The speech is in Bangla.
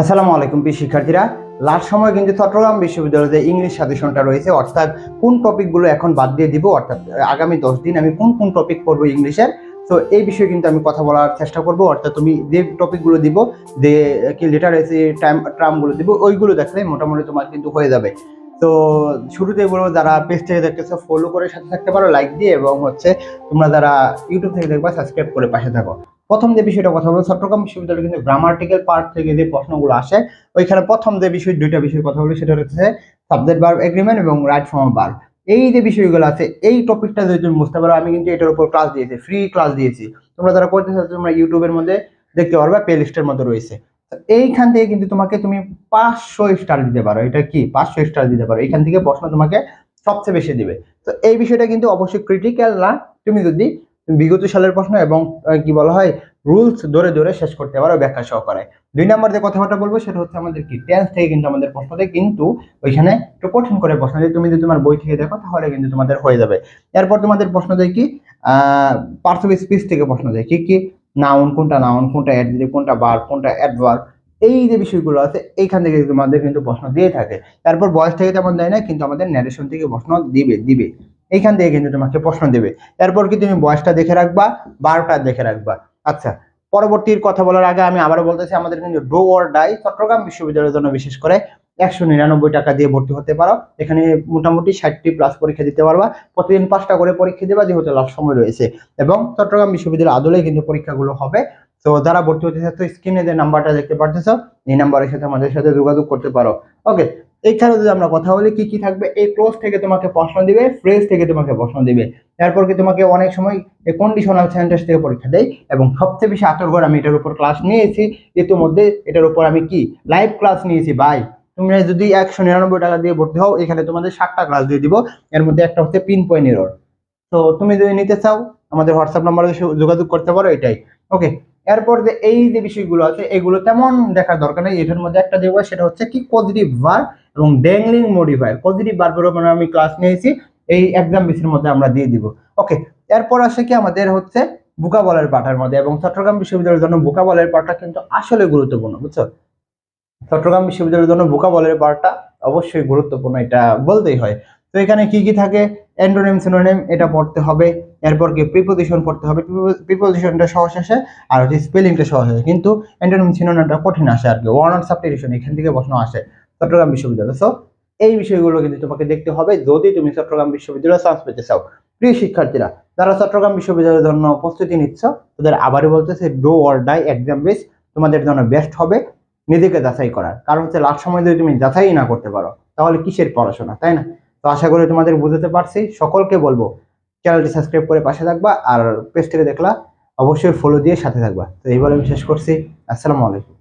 আসসালামু আলাইকুম, প্রিয় শিক্ষার্থীরা। লাস্ট সময় কিন্তু চট্টগ্রাম বিশ্ববিদ্যালয়ে ইংলিশ সাজেশনটা রয়েছে, অর্থাৎ কোন টপিকগুলো এখন বাদ দিয়ে দিব, অর্থাৎ আগামী দশ দিন আমি কোন কোন টপিক পড়ব ইংলিশের তো এই বিষয়ে কিন্তু আমি কথা বলার চেষ্টা করব, অর্থাৎ তুমি যে টপিকগুলো দিব, যে কি লিটারেসি টাইম ট্রামগুলো দিব, ওইগুলো দেখলে মোটামুটি তোমার কিন্তু হয়ে যাবে। তো শুরুতে বলব যারা পেজ থেকে দেখতেছো ফলো করে সাথে থাকতে পারো লাইক দিয়ে, এবং হচ্ছে তোমরা যারা ইউটিউব থেকে দেখবা সাবস্ক্রাইব করে পাশে থাকো। প্রথম যে বিষয়টা কথা বলব, চট্টগ্রাম বিশ্ববিদ্যালয়ে কিন্তু গ্রামার্টিক্যাল পার্ট থেকে যে প্রশ্নগুলো আসে, ওইখানে প্রথম যে বিষয়, দুইটা বিষয় কথা বলি সেটা হচ্ছে সাবজেক্ট বার এগ্রিমেন্ট এবং রাইট ফর্ম বার এই যে বিষয়গুলো আছে, এই টপিকটা যদি তুমি বুঝতে পারো, আমি কিন্তু এটার উপর ক্লাস দিয়েছি ফ্রি ক্লাস দিয়েছি। তোমরা যারা করতে চাচ্ছ তোমরা ইউটিউবের মধ্যে দেখতে পারবে প্লে লিস্টের মধ্যে রয়েছে। এইখান থেকে কিন্তু তোমাকে তুমি পাঁচশো স্টার দিতে পারো। এটা কি? পাঁচশো স্টার দিতে পারো। এখান থেকে প্রশ্ন তোমাকে সবচেয়ে বেশি দিবে। তো এই বিষয়টা কিন্তু অবশ্যই ক্রিটিক্যাল না। তুমি যদি বিগত সালের প্রশ্ন এবং কি বলা হয় রুলস ধরে ধরে শেষ করতে পারো ব্যাখ্যা সহকারে। দুই নম্বর যে কথাবার্তা বলব, সেটা হচ্ছে আমাদের কি টেন্স থেকে কিন্তু আমাদের প্রশ্ন দেয় কিন্তু ওইখানে একটু কঠিন করে প্রশ্ন দেয় তুমি যদি তোমার বই থেকে দেখো, তাহলে কিন্তু তোমাদের হয়ে যাবে। এরপর তোমাদের প্রশ্ন দেয় কি পার্টস অফ স্পিচ থেকে প্রশ্ন দেয় কি কি নাউন কোনটা নাউন কোনটা অ্যাডজেক্টিভ কোনটা বার কোনটা অ্যাডভার্ব এই যে বিষয়গুলো আছে, এইখান থেকে তোমাদের কিন্তু প্রশ্ন দিয়ে থাকে। তারপর বয়স থেকে তেমন দেয় না, কিন্তু আমাদের ন্যারেশন থেকে প্রশ্ন দিবে দিবে। এইখান থেকে কিন্তু তোমাকে প্রশ্ন দেবে। এরপর কি তুমি বয়সটা দেখে রাখবা, বারোটা দেখে রাখবা। আচ্ছা পরবর্তীর কথা বলার আগে আমি আবারও বলতেছি, আমাদের কিন্তু ডো অর ডাই চট্টগ্রাম বিশ্ববিদ্যালয়ের জন্য বিশেষ করে একশো নিরানব্বই টাকা দিয়ে ভর্তি হতে পারো। এখানে মোটামুটি ষাটটি প্লাস পরীক্ষা দিতে পারবা। প্রতিদিন পাঁচটা করে পরীক্ষা দেবা, যেহেতু লাস্ট সময় রয়েছে। এবং চট্টগ্রাম বিশ্ববিদ্যালয়ের আদলে কিন্তু পরীক্ষাগুলো হবে। তো যারা ভর্তি হতে চাচ্ছ স্ক্রিনে যে নাম্বারটা দেখতে পারতেছ, এই নাম্বারের সাথে আমাদের সাথে যোগাযোগ করতে পারো। ওকে এইখানে যদি আমরা কথা বলি, কি কি থাকবে? এই ক্লোজ থেকে তোমাকে প্রশ্ন দিবে ফ্রেজ থেকে তোমাকে প্রশ্ন দিবে। এরপর কি তোমাকে অনেক সময় কন্ডিশনাল সেন্টেন্স থেকে পরীক্ষা দেয় এবং সবচেয়ে বেশি আতর্গর আমি এটার উপর ক্লাস নিয়েছি। ইতিমধ্যে এটার উপর আমি কি? লাইভ ক্লাস নিয়েছি, ভাই। তোমরা যদি একশো নিরানব্বই টাকা দিয়ে ভর্তি হও, এখানে তোমাদের ষাটটা ক্লাস দিয়ে দিব। এর মধ্যে একটা হচ্ছে পিন পয়েন্ট এরর তো তুমি যদি নিতে চাও, আমাদের হোয়াটসঅ্যাপ নাম্বারে যোগাযোগ করতে পারো, এটাই। ওকে এরপর যে এই যে বিষয়গুলো আছে, এগুলো তেমন দেখার দরকার নেই। এটার মধ্যে একটা দেখব সেটা হচ্ছে কি পজিটিভ ভার্ব এবং ড্যাংলিং মডিফায়ার পজিটিভ উপর আমি ক্লাস নিয়েছি, এই এক্সাম বেসির মধ্যে আমরা দিয়ে দিব। ওকে এরপর আসে কি আমাদের হচ্ছে বুকাবলের পাঠার মধ্যে, এবং চট্টগ্রাম বিশ্ববিদ্যালয়ের জন্য বুকাবলের পাঠটা কিন্তু আসলে গুরুত্বপূর্ণ, বুঝছ? চট্টগ্রাম বিশ্ববিদ্যালয়ের জন্য বুকাবলের পাঠটা অবশ্যই গুরুত্বপূর্ণ, এটা বলতেই হয়। তো এখানে কি কি থাকে? অ্যান্টোনিম সিনোনিম এটা পড়তে হবে, এরপর কি প্রিপোজিশন পড়তে হবে প্রিপোজিশনটা সহজ আসে, আর হচ্ছে স্পেলিংটা সহজ আসে, কিন্তু অ্যান্টোনিম সিনোনিমটা কঠিন আসে আর কি ওয়ান অন সাবস্টিটিউশন এখান থেকে প্রশ্ন আসে। চট্টগ্রাম বিশ্ববিদ্যালয়। সো এই বিষয়গুলো কিন্তু তোমাকে দেখতে হবে যদি তুমি চট্টগ্রাম বিশ্ববিদ্যালয়ে চান্স পেতে চাও। প্রিয় শিক্ষার্থীরা, যারা চট্টগ্রাম বিশ্ববিদ্যালয়ের জন্য প্রস্তুতি নিচ্ছ, তাদের আবারও বলতেছে do or die exam best তোমাদের জন্য বেস্ট হবে নিজেকে যাচাই করার। কারণ হচ্ছে, লাস্ট সময় যদি তুমি যাচাই না করতে পারো, তাহলে কিসের পড়াশোনা, তাই না? তো আশা করি তোমাদের বুঝতে পারছি। সকলকে বলব চ্যানেলটি সাবস্ক্রাইব করে পাশে থাকবা আর পেজ থেকে দেখলা, অবশ্যই ফলো দিয়ে সাথে থাকবা। তো এই বলে আমি শেষ করছি। আসসালামু আলাইকুম।